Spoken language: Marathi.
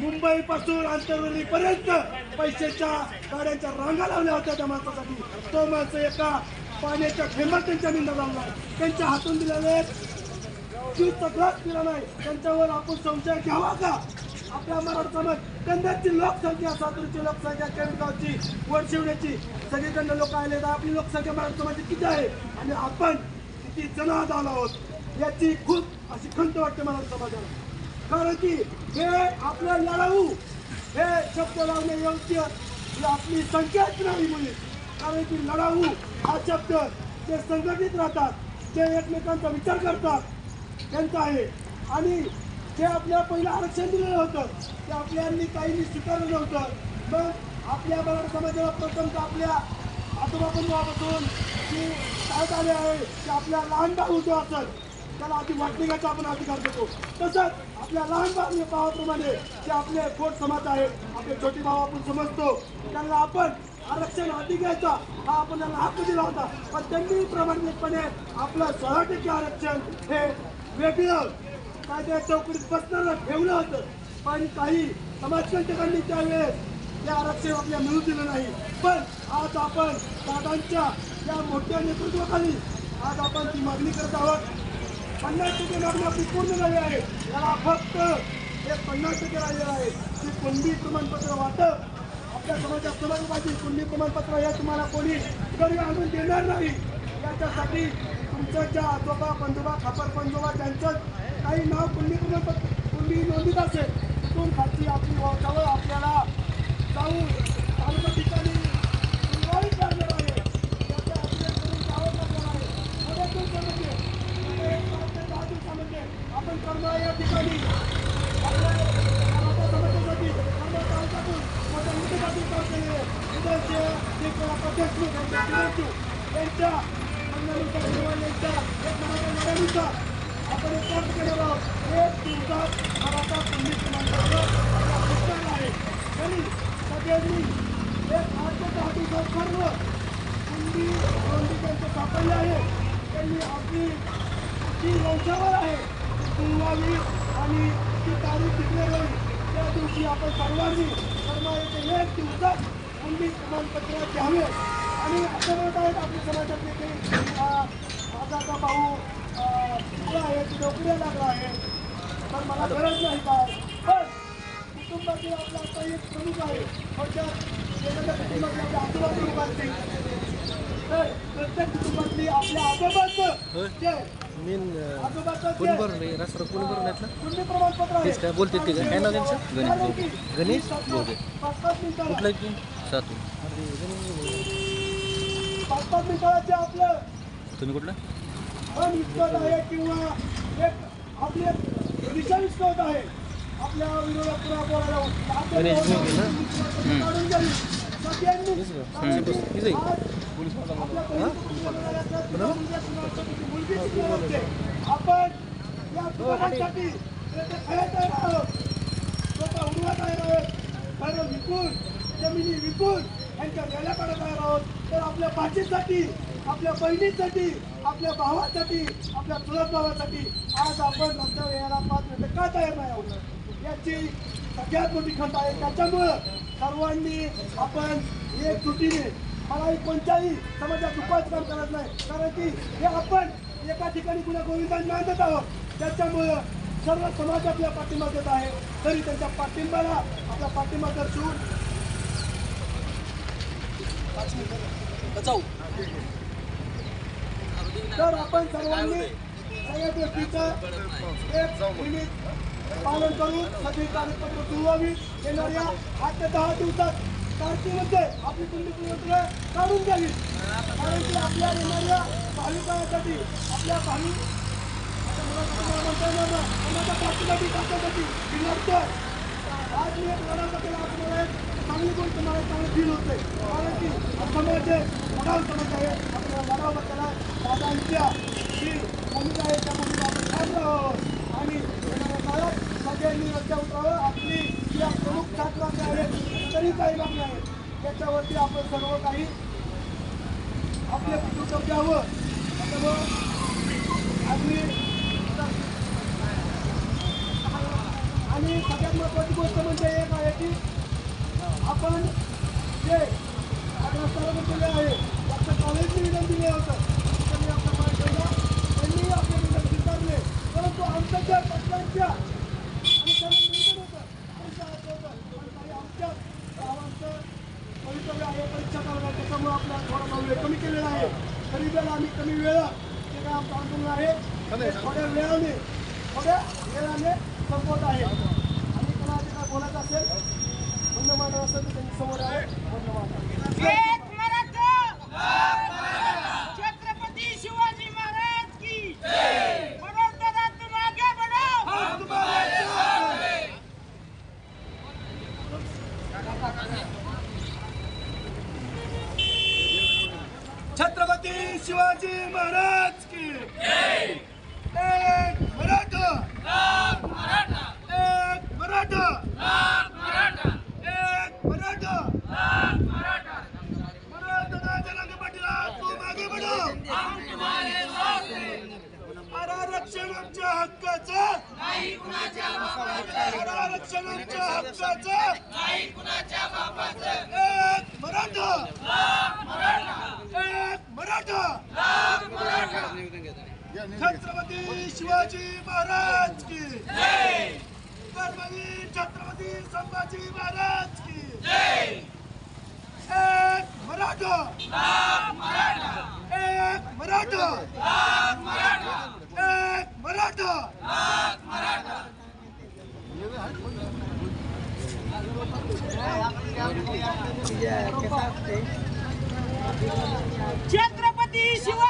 मुंबई पासून आंतरवली पर्यंत पैशाच्या गाड्यांच्या रांगा लावल्या होत्या त्या माणसासाठी. तो माणसं एका पाण्याच्या थेंबात त्यांच्या निंदा लावला. त्यांच्या हातून दिलेले जीव तक्रार दिला नाही. त्यांच्यावर आपण संशय घ्यावा का? आपल्या मराठा समाज कंदाची लोकसंख्या सातूरची लोकसंख्या केळगावची वडशिवण्याची सगळीकडनं लोक आले तर आपली लोकसंख्या मराठा समाजाची किती आहे? आणि आपण किती जनाद आलो आहोत? याची खूप अशी खंत वाटते मराठा समाजाला. कारण की हे आपलं लढाऊ हे शब्द लावणे योग्य आपली संख्याच नाही मुली. कारण की लढाऊ हा शब्द ते संघटित राहतात ते एकमेकांचा विचार करतात त्यांचा आहे. आणि जे आपल्या पहिलं आरक्षण दिलेलं होतं ते आपल्यांनी काहींनी स्वीकारलं नव्हतं. मग आपल्या मराठा समाजाला प्रथमतः आपल्या आजोबा बंधुवापासून की काय झाले आहे की आपल्या लहान भाऊ जो असेल त्याला आधी वाटणीचा आपण अधिकार देतो. तसंच आपल्या लहान भाऊ भावाप्रमाणे जे आपले खोट समाज आहेत आपले छोटे भाव आपण समजतो त्यांना आपण आरक्षण आधी घ्यायचा हा आपण त्यांना हक्क दिला होता. पण त्यांनी प्रामाणिकपणे आपलं सोळा टक्के आरक्षण हे वेगळं कायद्या चौकडीत बसणारं ठेवलं होतं. पण काही समाजकंटकांनी त्यावेळेस ते आरक्षण आपल्या मिळू दिलं नाही. पण आज आपण दादांच्या या मोठ्या नेतृत्वाखाली आज आपण ती मागणी करत आहोत. पन्नास टक्के मागणी आपली पूर्ण झाली आहे. याला फक्त एक पन्नास टक्के राहिलेलं आहे. की कुंडी प्रमाणपत्र वाटप. आपल्या समाजात समाज पाहिजे कुंडी प्रमाणपत्र हे तुम्हाला कोणी घरी आणून देणार नाही. याच्यासाठी तुमचं ज्या आजोबा पंजोबा खापर पंजोबा त्यांचं काही नाव कुंडी प्रमाणपत्र कुंडी नोंदीत असेल तिथून खाती आपली जवळ आपल्याला जाऊन तालुका ठिकाणी सुरुवात लागणार आहे त्याचे अपडेट करून जावं लागणार आहे मध्ये दिवसामध्ये मध्ये एक पाच ते दहा दिवसामध्ये आपण करमाळा या ठिकाणी आपल्या मराठा समाजासाठी करमाळा तालुक्यातून मोठ्या मुख्यमंत्री काम केलेले विधानचे जे कोण आपला देशमुख यांचे यांच्या म्हणण्यानुसार किंवा यांच्या लढ्यानुसार आपण एक केलेलं आहोत एक दिवसात मराठा कुंडी क्रमांकावर आहे त्यांनी सगळ्यांनी एक आठ ते दहा दिवसात सर्व कुंडी त्यांचं सापडले आहे त्यांनी आपली जी वंशावर आहे ती आणि ती तारीख डिक्लेअर त्या दिवशी आपण सर्वांनी कर्मा एक दिवसात कुंडी प्रमाणपत्र घ्यावे आणि असं म्हणत आहेत आपल्या समाजातले काही माझा भाऊ चुकला आहे ती नोकऱ्या लागला आहे. तर मला गरज नाही काय पण कुटुंबातील आपला आता एक प्रमुख आहे. थोडक्यात एखाद्या कुटुंबातले आपल्या आजूबाजू असतील तर प्रत्येक कुटुंबातली आपल्या आजोबाचं जे कुंडी प्रमाणपत्र आहे. बोलते? गणेश. गणेश कुठला आहे तुम्ही कुठलं मन आहे किंवा एक आपली एक दिशा आहे आपल्या विरोधात पुन्हा बोलायला आपल्या गणेश ना? काढून सगळ्यांनी हम्म. आपल्या मुलगी शिकली आपण या दुकानासाठी आहोत स्वतः विकून जमिनी विकून यांच्या गेल्या काढत आहोत तर आपल्या भाचीसाठी आपल्या बहिणीसाठी आपल्या भावासाठी आपल्या चुलत भावासाठी आज आपण रस्त्यावर यायला पाच मिनिटं का तयार नाही आहोत? याची सगळ्यात मोठी खंत आहे. त्याच्यामुळं सर्वांनी आपण एक तुटीने मला कोणत्याही समाजात उपास काम करत नाही. कारण की हे आपण एका ठिकाणी कुणा गोविंदांनी मानत आहोत. त्याच्यामुळं सर्व समाज आपल्या पाठिंबा देत आहे. तरी त्यांच्या पाठिंबाला आपला पाठिंबा दर्शवून तर आपण सर्वांनी सगळ्या गोष्टीचं एक मिनिट पालन करून सगळी कागदपत्र जुळवावी. येणाऱ्या आठ ते दहा दिवसात तारखेमध्ये आपली कुंडी प्रपत्र काढून द्यावी. कारण की आपल्या येणाऱ्या भाविकांसाठी आपल्या भावी आता कोणाच्या पाठीसाठी टाकण्यासाठी विनंती आज मी एक लढा केला आज मला एक चांगली गोष्ट मला चांगलं फील होते. कारण की हा समाज आहे समाज आहे? आपल्या लढावं त्याला दादांच्या जी भूमिका आहे त्या भूमिका आपण छान राहावं आणि येणाऱ्या काळात सगळ्यांनी रस्त्या उतरावं. आपली ज्या प्रमुख सात मागण्या आहेत. तरी काही लागले आहेत. त्याच्यावरती आपण सर्व काही आपले कुटुंब द्यावं त्याच्यामुळं आम्ही आणि सगळ्यात महत्त्वाची गोष्ट म्हणजे एक आपण जे अग्रस्थानावर केले आहे आपल्या कॉलेज विनंती दिले होतं. त्यांनी आपला पाय ठेवला त्यांनी आपले निवेदन स्वीकारले. परंतु आमच्या ज्या पटलांच्या आणि त्यांना होतं परीक्षा होतं पण काही आमच्या गावांचं भवितव्य आहे परीक्षा करणार त्याच्यामुळे आपला थोडा वेळ कमी केलेला आहे. तरी पण आम्ही कमी वेळा जे काय आमचं आंदोलन आहे थोड्या वेळाने थोड्या वेळाने संपवत आहे. आणि कोणाचे काय बोलायचं असेल छत्रपती शिवाजी महाराज की एक मराठा. एक मराठा एक मराठा मराठा जनांग पाटील तुम आगे बढ़ो आरक्षण आमच्या हक्काचं आरक्षण आमच्या हक्काचं एक मराठा एक मराठा छत्रपती शिवाजी महाराज की कर्मवीर छत्रपती संभाजी महाराज की एक मराठा. एक मराठा. एक मराठा. छत्रपती शिवाजी